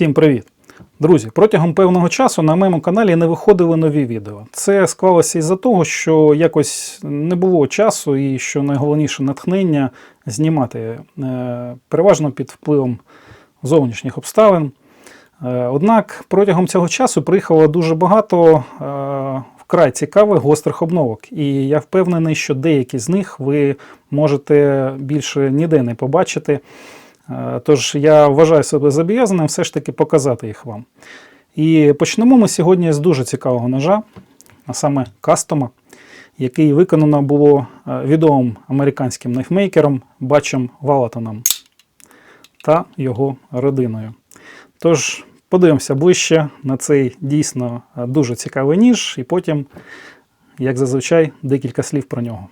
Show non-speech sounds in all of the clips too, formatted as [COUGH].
Всім привіт! Друзі, протягом певного часу на моєму каналі не виходили нові відео. Це склалося із-за того, що якось не було часу і, що найголовніше, натхнення знімати е, переважно під впливом зовнішніх обставин. Е, Однак протягом цього часу приїхало дуже багато е, вкрай цікавих гострих обновок, і я впевнений, що деякі з них ви можете більше ніде не побачити. Е, Тож я вважаю себе зобов'язаним все ж таки показати їх вам. І почнемо ми сьогодні з дуже цікавого ножа, а саме кастома, який виконано було е, відомим американським найфмейкером Бачем Валатоном та його родиною. Тож подивимося ближче на цей дійсно е, дуже цікавий ніж, і потім, як зазвичай, декілька слів про нього.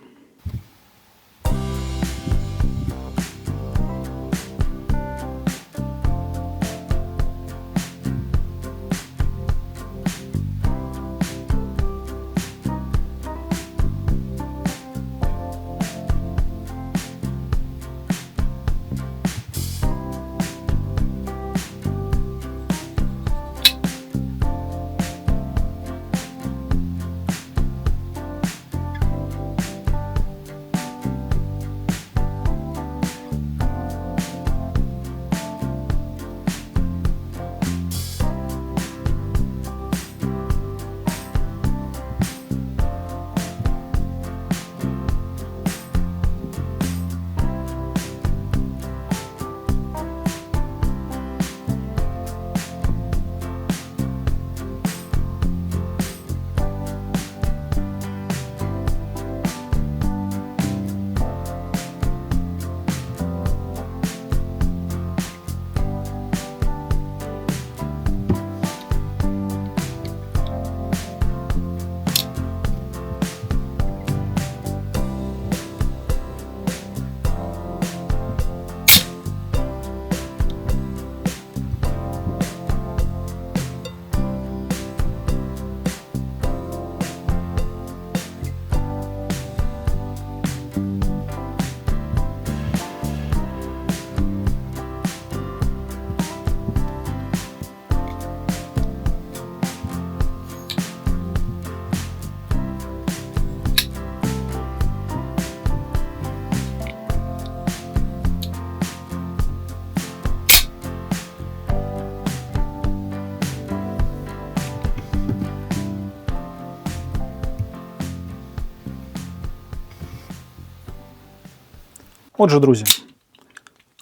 Отже, друзі,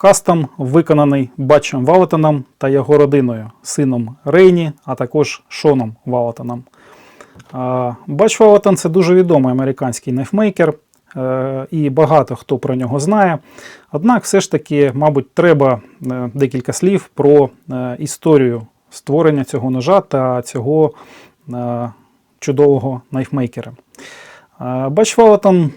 кастом виконаний Батчем Валетоном та його родиною, сином Рейні, а також Шоном Валетоном. А, Бач Валетон це дуже відомий американський нефмейкер, е, і багато хто про нього знає. Однак, все ж таки, мабуть, треба е, декілька слів про е, історію створення цього ножа та цього чудового найфмейкера. Бач Валетон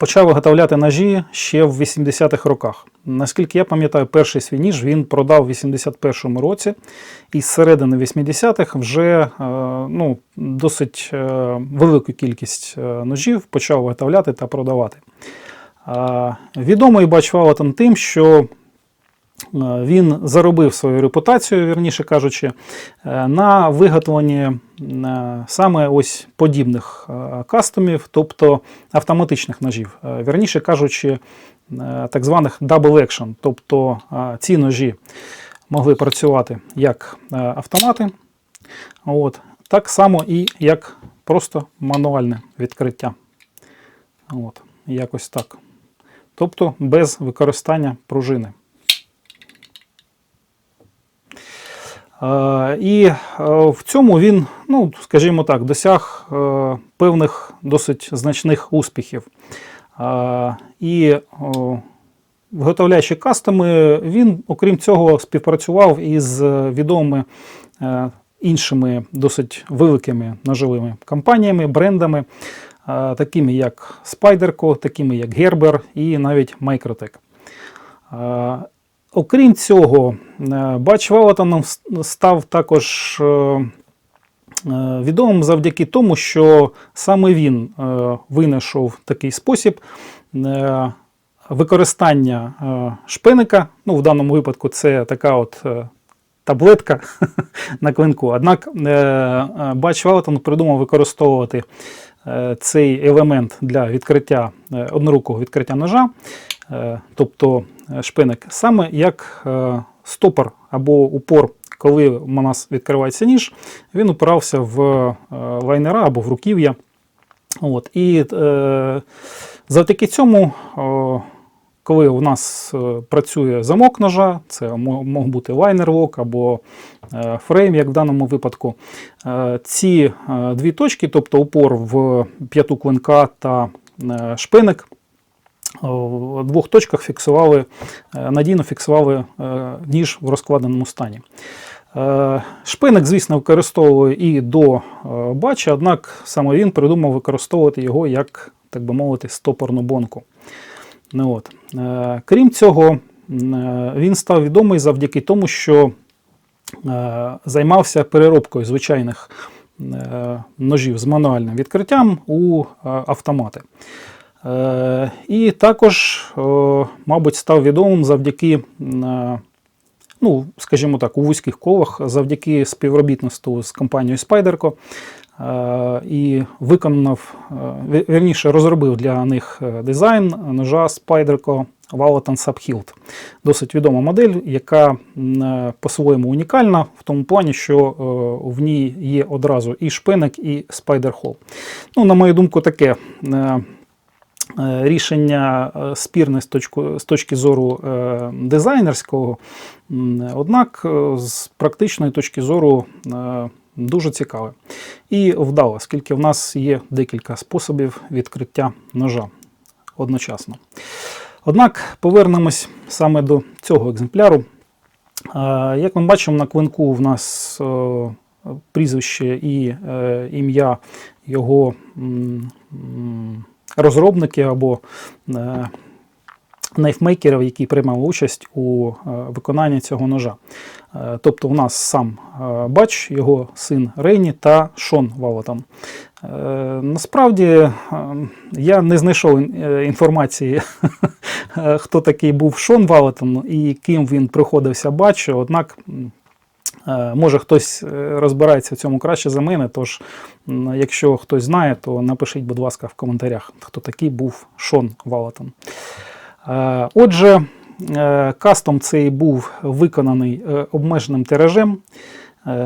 почав виготовляти ножі ще в 80-х роках. Наскільки я пам'ятаю, перший свій ніж він продав в 81-му році, і з середини 80-х вже е, ну, досить е, велику кількість е, ножів почав виготовляти та продавати. Відомий Бач Валатон тим, що він заробив свою репутацію, вірніше кажучи, е, на виготовленні е, саме ось подібних е, кастомів, тобто автоматичних ножів. Е, Вірніше кажучи, е, так званих double action, тобто е, ці ножі могли працювати як е, автомати, от, так само і як просто мануальне відкриття. От, якось так. Тобто без використання пружини. І е, в цьому він, ну, скажімо так, досяг е, певних досить значних успіхів. Е, І виготовляючи кастоми, він, окрім цього, співпрацював із відомими е, іншими досить великими ножовими компаніями, брендами, е, такими як Spyderco, такими як Gerber і навіть Microtech. Окрім цього, е, Бач Валатон став також е, е, відомим завдяки тому, що саме він винайшов такий спосіб використання шпиника. Ну, в даному випадку це така от таблетка [LAUGHS] на клинку. Однак Бач Валатон придумав використовувати цей елемент для відкриття однорукого відкриття ножа, тобто шпиник, саме як е, стопор або упор, коли у нас відкривається ніж, він упирався в е, лайнера або в руків'я. От, і е, завдяки цьому, о, коли у нас е, працює замок ножа, це мог бути лайнер-лок або е, фрейм, як в даному випадку, е, ці е, дві точки, тобто упор в п'яту клинка та е, шпиник, в двох точках фіксували, е, надійно фіксували е, ніж в розкладеному стані. Е, Шпиник, звісно, використовує і до е, бача, однак саме він придумав використовувати його як, так би мовити, стопорну бонку. Ну, от. Е, Крім цього, е, він став відомий завдяки тому, що е, займався переробкою звичайних е, ножів з мануальним відкриттям у е, автомати. Е, І також, мабуть, став відомим завдяки, е, ну, скажімо так, у вузьких колах, завдяки співробітництву з компанією Spyderco. Е, І виконав, вірніше, розробив для них дизайн ножа Spyderco Valaton Subhilt. Досить відома модель, яка по-своєму унікальна в тому плані, що в ній є одразу і шпиник, і Hole. Ну, на мою думку, таке. Е, Рішення е, спірне з точки, з точки зору е, дизайнерського, однак з практичної точки зору дуже цікаве. І вдало, оскільки в нас є декілька способів відкриття ножа одночасно. Однак повернемось саме до цього екземпляру. Як ми бачимо, на клинку в нас прізвище і ім'я його розробники або е, найфмейкерів, які приймали участь у е, виконанні цього ножа. Е, Тобто у нас сам Бач, його син Рейні та Шон Валатон. Е, Насправді я не знайшов інформації, [LAUGHS] хто такий був Шон Валатон і ким він приходився Бачу, однак. Е, Може, хтось е, розбирається в цьому краще за мене, тож, якщо хтось знає, то напишіть, будь ласка, в коментарях, хто такий був Шон Валатон. Е, Отже, кастом цей був виконаний обмеженим тиражем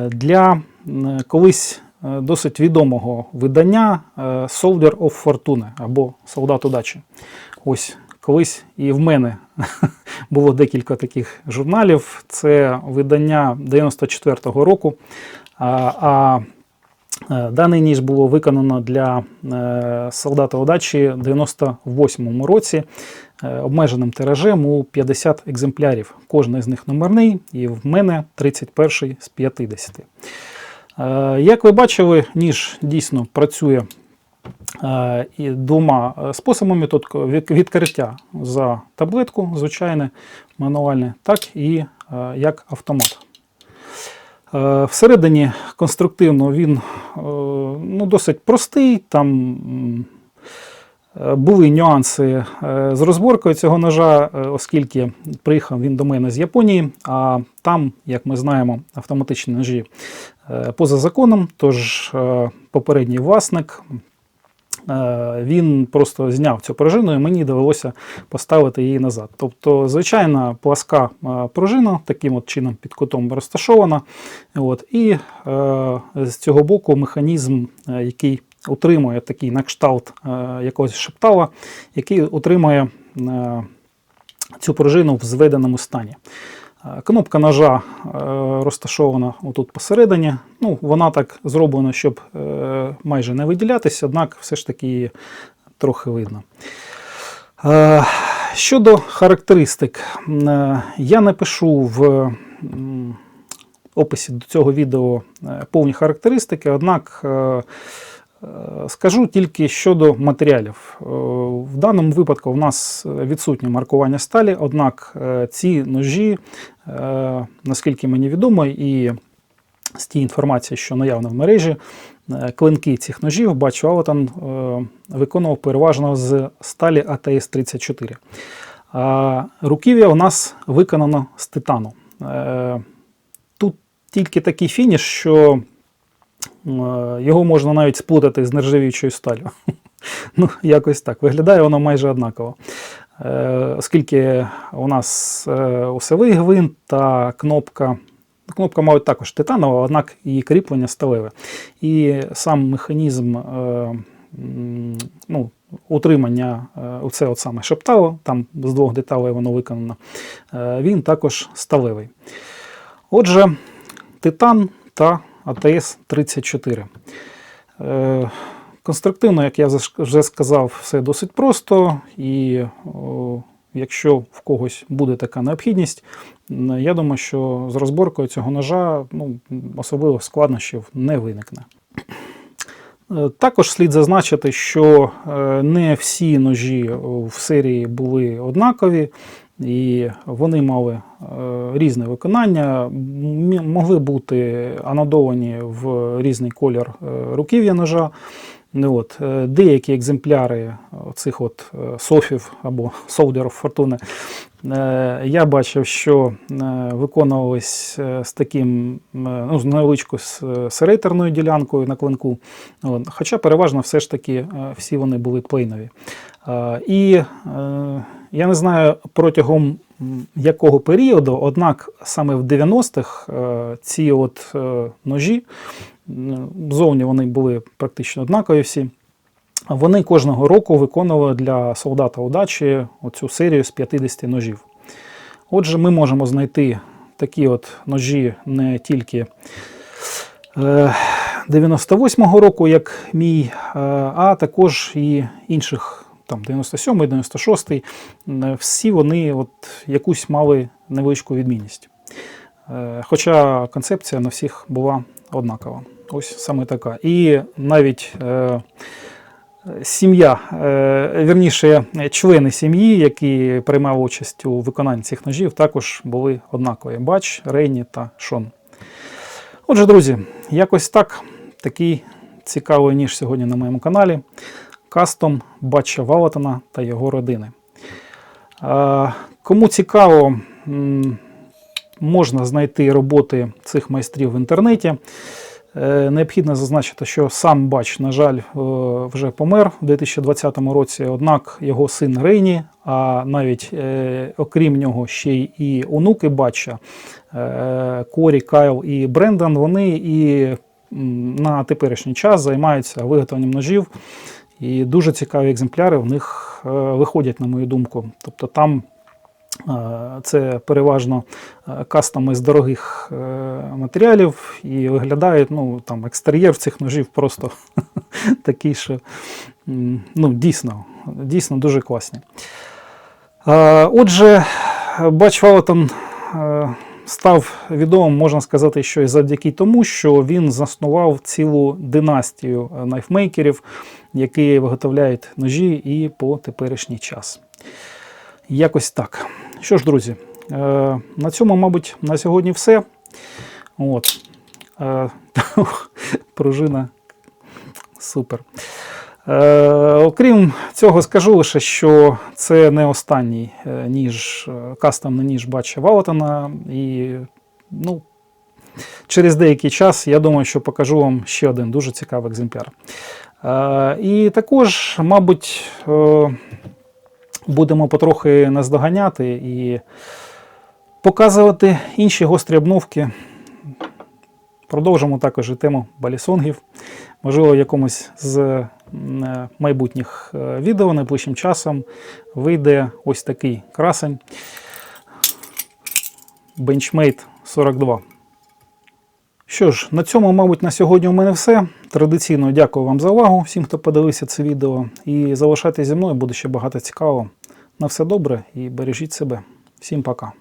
для колись досить відомого видання Soldier of Fortune або Солдат удачі. Ось колись і в мене [LAUGHS] було декілька таких журналів. Це видання 94-го року. А, а Е, Даний ніж було виконано для е, солдата удачі в 98-му році е, обмеженим тиражем у 50 екземплярів. Кожний з них номерний, і в мене 31 з 50. Е, Як ви бачили, ніж дійсно працює і двома е, способами: тобто від- відкриття за таблетку, звичайне, мануальне, так і е, як автомат. Е, Всередині конструктивно він е, ну, досить простий. Там е, були нюанси е, з розборкою цього ножа, е, оскільки приїхав він до мене з Японії, а там, як ми знаємо, автоматичні ножі е, поза законом. Тож е, попередній власник Е, він просто зняв цю пружину, і мені довелося поставити її назад. Тобто, звичайна пласка е, пружина, таким от чином під кутом розташована. От, і е, з цього боку механізм, е, який утримує такий на кшталт е, якогось шептала, який утримує е, цю пружину в зведеному стані. Кнопка ножа е, розташована отут посередині. Ну, вона так зроблена, щоб е, майже не виділятися, однак все ж таки її трохи видно. Е, Щодо характеристик, я напишу в описі до цього відео повні характеристики, однак скажу тільки щодо матеріалів. Е, В даному випадку в нас відсутнє маркування сталі, однак е, ці ножі, е, наскільки мені відомо, і з тієї інформації, що наявна в мережі, е, клинки цих ножів, бачу, Аватан е, виконував переважно з сталі АТС-34. Руків'я у нас виконано з титану. Е, Тут тільки такий фініш, що е, його можна навіть сплутати з нержавіючою сталю. [LAUGHS] Ну, якось так. Виглядає воно майже однаково. Е, Оскільки у нас е, осевий гвинт та кнопка. Кнопка, мабуть, також титанова, однак її кріплення сталеве. І сам механізм е, ну, утримання, е, оце от саме шептало, там з двох деталей воно виконано, е, він також сталевий. Отже, титан та АТС-34. Е, Конструктивно, як я вже сказав, все досить просто, і якщо в когось буде така необхідність, я думаю, що з розборкою цього ножа ну, особливо складнощів не виникне. Е, Також слід зазначити, що е, не всі ножі в серії були однакові, і вони мали е, різне виконання, могли бути анодовані в різний колір е, руків'я ножа. Ну, от, е, деякі екземпляри цих от софів або [LAUGHS] солдерів фортуни я бачив, що виконувались з таким ну, з невеличкою серейтерною ділянкою на клинку. От. Хоча переважно все ж таки всі вони були плейнові. І я не знаю протягом якого періоду, однак саме в 90-х е, ці от е, ножі, зовні вони були практично однакові всі. Вони кожного року виконували для солдата удачі оцю серію з 50 ножів. Отже, ми можемо знайти такі от ножі не тільки е, 98-го року, як мій, е, а також і інших, там 97-й, 96-й. Е, Всі вони от якусь мали невеличку відмінність. Е, Хоча концепція на всіх була однакова. Ось саме така. І навіть е, сім'я, е, вірніше, члени сім'ї, які приймали участь у виконанні цих ножів, також були однакові: Бач, Рейні та Шон. Отже, друзі, якось так. Такий цікавий ніж сьогодні на моєму каналі. Кастом Бача Валатона та його родини. Кому цікаво, можна знайти роботи цих майстрів в інтернеті. Е, Необхідно зазначити, що сам Бач, на жаль, е, вже помер у 2020 році, однак його син Рейні, а навіть е, окрім нього ще й і онуки Бача, Корі, Кайл і Брендан, вони і на теперішній час займаються виготовленням ножів. І дуже цікаві екземпляри в них е, виходять, на мою думку. Тобто там е, це переважно е, кастоми з дорогих матеріалів і виглядають, ну, там, екстер'єр цих ножів просто [LAUGHS] такий, що ну, дійсно, дійсно дуже класні. Отже, Бач Валатон став відомим, можна сказати, що і завдяки тому, що він заснував цілу династію е, найфмейкерів, які виготовляють ножі і по теперішній час. Якось так. Що ж, друзі, е, на цьому, мабуть, на сьогодні все. От. Е, [LAUGHS] Пружина супер. Е, окрім цього, скажу лише, що це не останній е, ніж, е, кастомний ніж бача Валатона. І ну, через деякий час я думаю, що покажу вам ще один дуже цікавий екземпляр. І також, мабуть, будемо потрохи наздоганяти і показувати інші гострі обновки. Продовжимо також і тему балісонгів. Можливо, в якомусь з е, майбутніх е, відео найближчим часом вийде ось такий красень Benchmade 42. Що ж, на цьому, мабуть, на сьогодні у мене все. Традиційно дякую вам за увагу, всім, хто подивився це відео. І залишайтеся зі мною, буде ще багато цікавого. На все добре і бережіть себе. Всім пока.